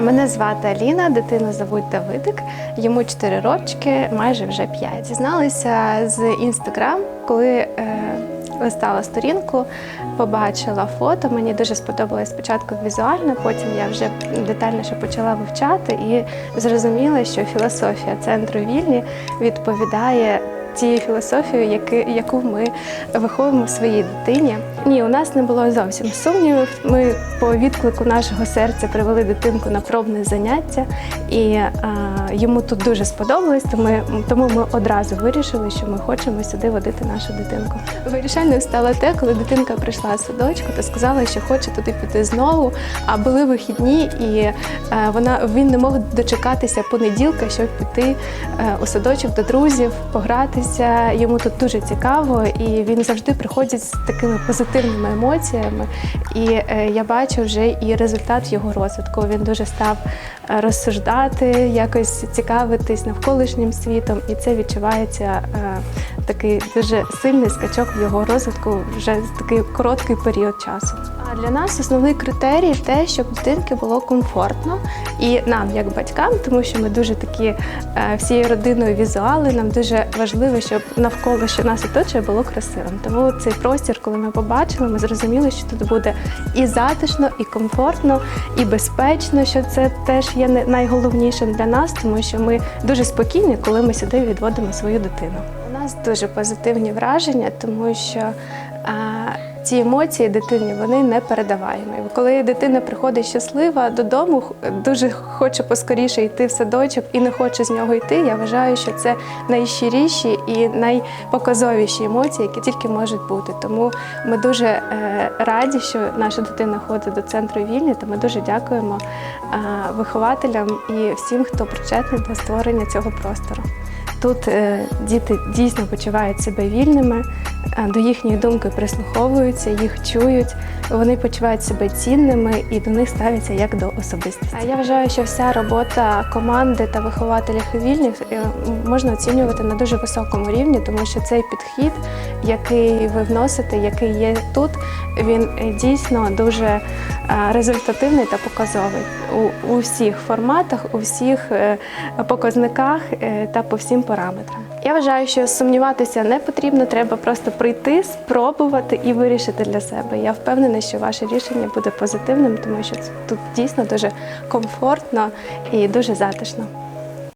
Е, Мене звати Аліна, дитину звуть Давидик, йому 4 рочки, майже вже 5. Зізналися з інстаграм, коли е, листала сторінку, побачила фото. Мені дуже сподобалось спочатку візуально, потім я вже детальніше почала вивчати і зрозуміла, що філософія центру вільні відповідає. Тією філософією, яки- яку ми виховуємо в своїй дитині. Ні, у нас не було зовсім сумнівів. Ми по відклику нашого серця привели дитинку на пробне заняття, і е, йому тут дуже сподобалось. Тому ми, тому ми одразу вирішили, що ми хочемо сюди водити нашу дитинку. Вирішальною стало те, коли дитинка прийшла з садочку та сказала, що хоче туди піти знову. А були вихідні, і е, вона він не мог дочекатися понеділка, щоб піти е, у садочок до друзів, погратися. Йому тут дуже цікаво, і він завжди приходить з такими позитивними емоціями. І е, я бачу вже і результат його розвитку. Він дуже став е, розсуждати, якось цікавитись навколишнім світом, і це відчувається е, такий дуже сильний скачок в його розвитку вже за такий короткий період часу. Для нас основний критерій те, щоб дитинки було комфортно і нам, як батькам, тому що ми дуже такі е, всією родиною візуали. Нам дуже важливо, щоб навколо що нас оточує було красивим. Тому цей простір, коли ми побачили, ми зрозуміли, що тут буде і затишно, і комфортно, і безпечно. Що це теж є найголовнішим для нас, тому що ми дуже спокійні, коли ми сюди відводимо свою дитину. У нас дуже позитивні враження, тому що а, ці емоції дитині вони не передаваємі. Коли дитина приходить щаслива додому, дуже хоче поскоріше йти в садочок і не хоче з нього йти. Я вважаю, що це найщиріші і найпоказовіші емоції, які тільки можуть бути. Тому ми дуже е, раді, що наша дитина ходить до центру вільні. Та ми дуже дякуємо е, вихователям і всім, хто причетний до створення цього простору. Тут е, діти дійсно почувають себе вільними, до їхньої думки прислуховуються, їх чують, вони почувають себе цінними і до них ставляться як до особистості. А я вважаю, що вся робота команди та вихователів і вільних е, можна оцінювати на дуже високому рівні, тому що цей підхід, який ви вносите, який є тут, він е, дійсно дуже е, результативний та показовий у, у всіх форматах, у всіх е, показниках е, та по всім параметрам. Я вважаю, що сумніватися не потрібно, треба просто прийти, спробувати і вирішити для себе. Я впевнена, що ваше рішення буде позитивним, тому що тут дійсно дуже комфортно і дуже затишно.